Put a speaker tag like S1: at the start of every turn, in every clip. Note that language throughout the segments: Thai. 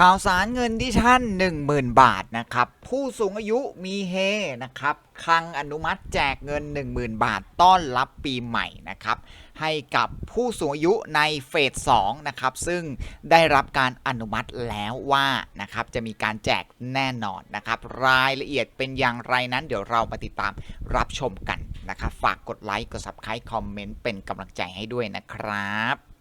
S1: ข่าวสารเงินดิท่าน10,000 บาทนะครับ ผู้สูงอายุมีเฮนะครับคลังอนุมัติแจกเงิน 10,000 บาทต้อนรับปีใหม่นะครับให้กับผู้สูงอายุในเฟส2นะครับซึ่งได้รับการอนุมัติแล้วว่านะครับจะมีการแจกแน่นอนนะครับรายละเอียดเป็นอย่างไรนั้น เดี๋ยวเรามาติดตามรับชมกันนะครับฝากกดไลค์กด subscribe คอมเมนต์เป็นกำลังใจให้ด้วยนะครับ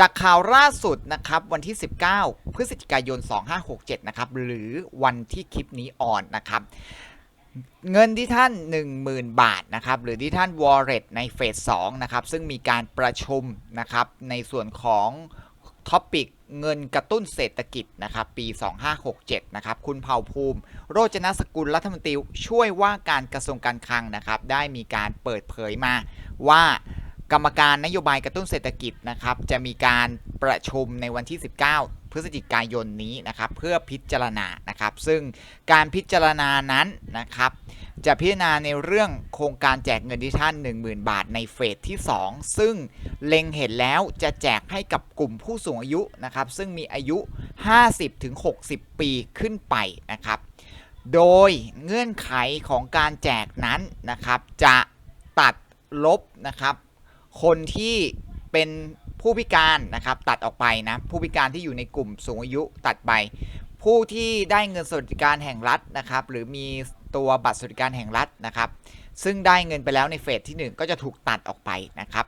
S1: จากข่าวล่าสุดนะครับวันที่ 19 พฤศจิกายน 2567 นะครับ หรือวันที่คลิปนี้ออนนะครับ เงินที่ท่าน 10,000 บาทนะครับ หรือที่ท่าน Wallet ในเฟส2นะครับ ซึ่งมีการประชุมนะครับ ในส่วนของท็อปิกเงินกระตุ้นเศรษฐกิจนะครับปี 2567 นะครับ คุณเผ่าภูมิ โรจนสกุลรัฐมนตรีช่วยว่าการกระทรวงการคลังนะครับ ได้มีการเปิดเผยมาว่า กรรมการนโยบายกระตุ้นเศรษฐกิจนะครับจะมีการประชุมในวันที่ 19 พฤศจิกายนนี้นะครับเพื่อพิจารณานะครับ ซึ่งการพิจารณานั้นนะครับจะพิจารณาในเรื่องโครงการแจกเงินดิท่าน10,000 บาทในเฟสที่ 2 ซึ่งเล็งเห็นแล้วจะแจกให้กับกลุ่มผู้สูงอายุนะครับซึ่งมีอายุ 50-60 ปีขึ้นไปนะครับ โดยเงื่อนไขของการแจกนั้นนะครับจะตัดลบนะครับ คนที่เป็นผู้พิการนะครับตัดออกไปนะผู้พิการที่อยู่ในกลุ่มสูงอายุตัดไป ผู้ที่ได้เงินสวัสดิการแห่งรัฐนะครับ หรือมีตัวบัตรสวัสดิการแห่งรัฐนะครับ ซึ่งได้เงินไปแล้วในเฟสที่ 1 ก็จะถูกตัดออกไปนะครับ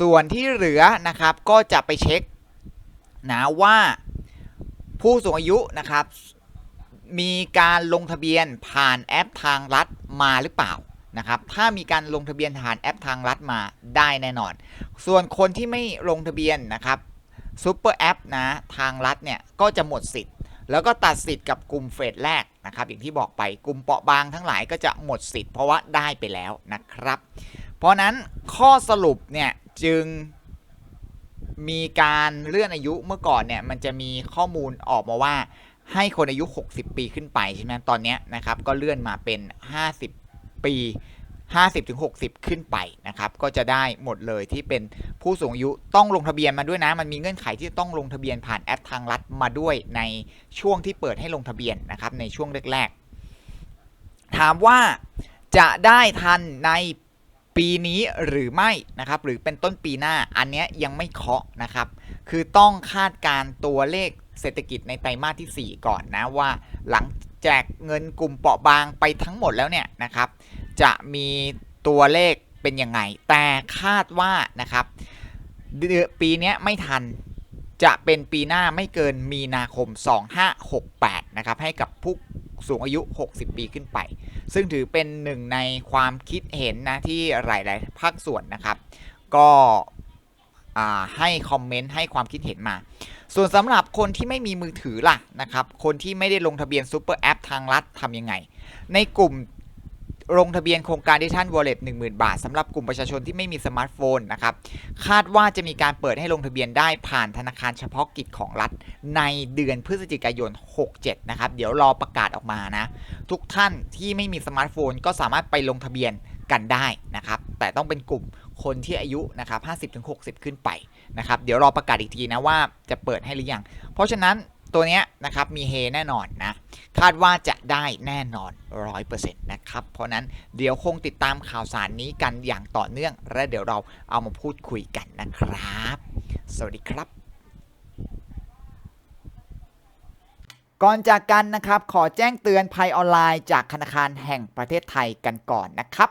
S1: ส่วนที่เหลือนะครับก็จะไปเช็คนะว่าผู้สูงอายุนะครับ มีการลงทะเบียนผ่านแอปทางรัฐมาหรือเปล่า นะครับ ถ้ามีการลงทะเบียนผ่านแอปทางรัฐมาได้แน่นอน ส่วนคนที่ไม่ลงทะเบียนนะครับซูเปอร์แอปนะทางรัฐเนี่ยก็จะหมดสิทธิ์ แล้วก็ตัดสิทธิ์กับกลุ่มเฟสแรกนะครับ อย่างที่บอกไปกลุ่มเปราะบางทั้งหลายก็จะหมดสิทธิ์ เพราะว่าได้ไปแล้วนะครับ เพราะนั้นข้อสรุปเนี่ยจึงมีการเลื่อนอายุเมื่อก่อนเนี่ยมันจะมีข้อมูลออกมาว่าให้คนอายุ 60 ปีขึ้นไปใช่ไหมตอนนี้นะครับก็เลื่อนมาเป็น 50 ปี 50-60 ขึ้นไปนะครับ ก็จะได้หมดเลยที่เป็นผู้สูงอายุต้องลงทะเบียนมาด้วยนะ มันมีเงื่อนไขที่ต้องลงทะเบียนผ่านแอปทางรัฐมาด้วยในช่วงที่เปิดให้ลงทะเบียนนะครับในช่วงแรกๆ ถามว่าจะได้ทันในปีนี้หรือไม่นะครับ หรือเป็นต้นปีหน้าอันเนี้ยยังไม่เคาะนะครับ คือต้องคาดการ์ตัวเลขเศรษฐกิจในไตรมาสที่ 4 ก่อนนะว่าหลัง แจกเงินกลุ่มเปราะบางไปทั้งหมดแล้วเนี่ยนะครับ จะมีตัวเลขเป็นยังไง แต่คาดว่านะครับเดือนปีนี้ไม่ทันจะเป็นปีหน้าไม่เกินมีนาคม 2568 นะครับ ให้กับผู้สูงอายุ 60 ปีขึ้นไป ซึ่งถือเป็นหนึ่งในความคิดเห็นนะ ที่หลาย ๆ ภาคส่วนนะครับ ก็ให้คอมเมนต์ให้ความคิดเห็นมา ส่วนสำหรับคนที่ไม่มีมือถือล่ะนะครับ คนที่ไม่ได้ลงทะเบียนซูเปอร์แอปทางรัฐทำยังไง ในกลุ่มลงทะเบียนโครงการดิจิทัลวอลเล็ต10,000บาทสำหรับกลุ่มประชาชนที่ไม่มีสมาร์ทโฟนนะครับ คาดว่าจะมีการเปิดให้ลงทะเบียนได้ผ่านธนาคารเฉพาะกิจของรัฐ ในเดือนพฤศจิกายน 67 นะครับ เดี๋ยวรอประกาศออกมานะ ทุกท่านที่ไม่มีสมาร์ทโฟนก็สามารถไปลงทะเบียนกันได้นะครับ แต่ต้องเป็นกลุ่มคนที่อายุนะครับ50-60 ขึ้นไปนะครับเดี๋ยวรอประกาศอีกทีนะว่าจะเปิดให้หรือยัง เพราะฉะนั้นตัวเนี้ยนะครับมีเฮแน่นอนนะคาดว่าจะได้แน่นอน 100%นะครับเพราะนั้นเดี๋ยวคงติดตามข่าวสารนี้กันอย่างต่อเนื่อง และเดี๋ยวเราเอามาพูดคุยกันนะครับ สวัสดีครับ ก่อนจากกันนะครับ ขอแจ้งเตือนภัยออนไลน์จากธนาคารแห่งประเทศไทยกันก่อนนะครับ